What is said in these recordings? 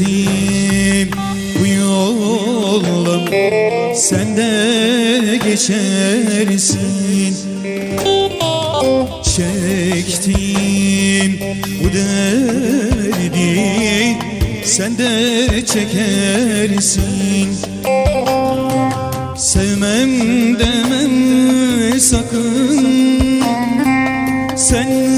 Geçtim bu yolum Sen de geçersin. Çektim bu derdi Sen de çekersin. Sevmem demem sakın. Sen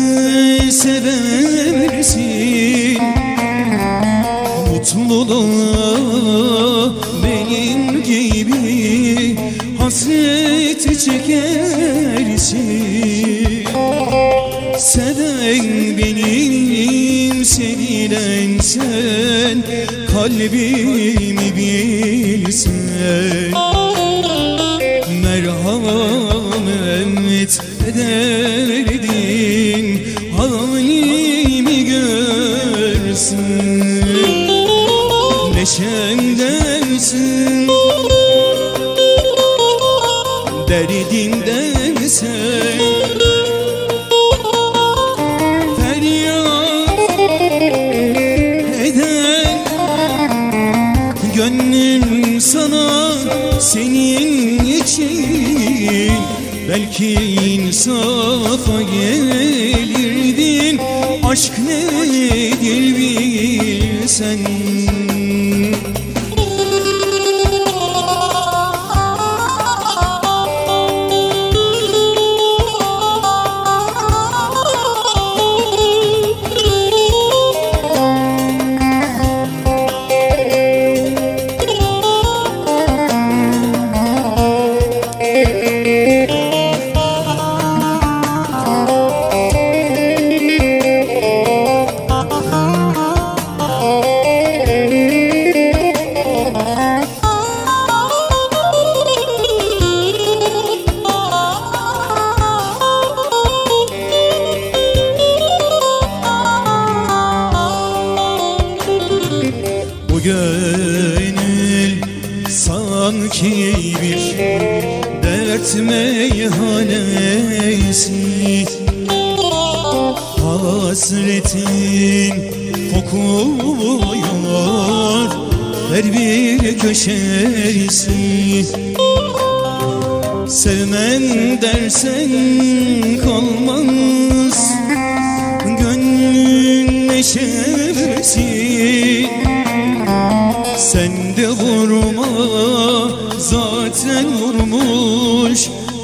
Mutluluğa benim gibi Hasret çekersin Seven benim sevilen sen Kalbimi bilsen. Merhamet ederdin Neşemdensin Derdimden sen. Feryat eden Gönlüm sana senin için. Belki insafa gelirdin. Aşk nedir bilsen gönül sanki bir dert meyhanesi Hasretin kokuyor her bir köşesi Sevmen dersen kalmaz zaten vurmuş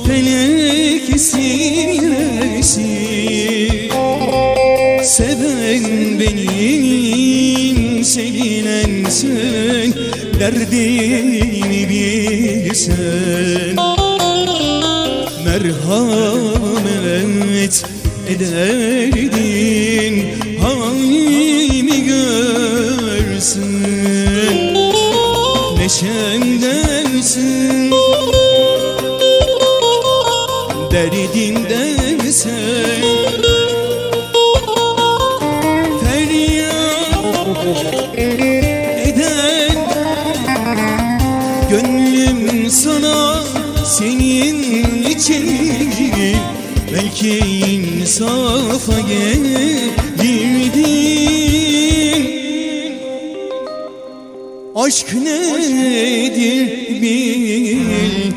Felek siniresi Seven benim sevilen sen Derdimi bilsen. Merhamet ederdin Halimi görsün Derdimden sen. Feryat eden Gönlüm sana senin için. Belki insafa gelirdin Aşk nedir bilsen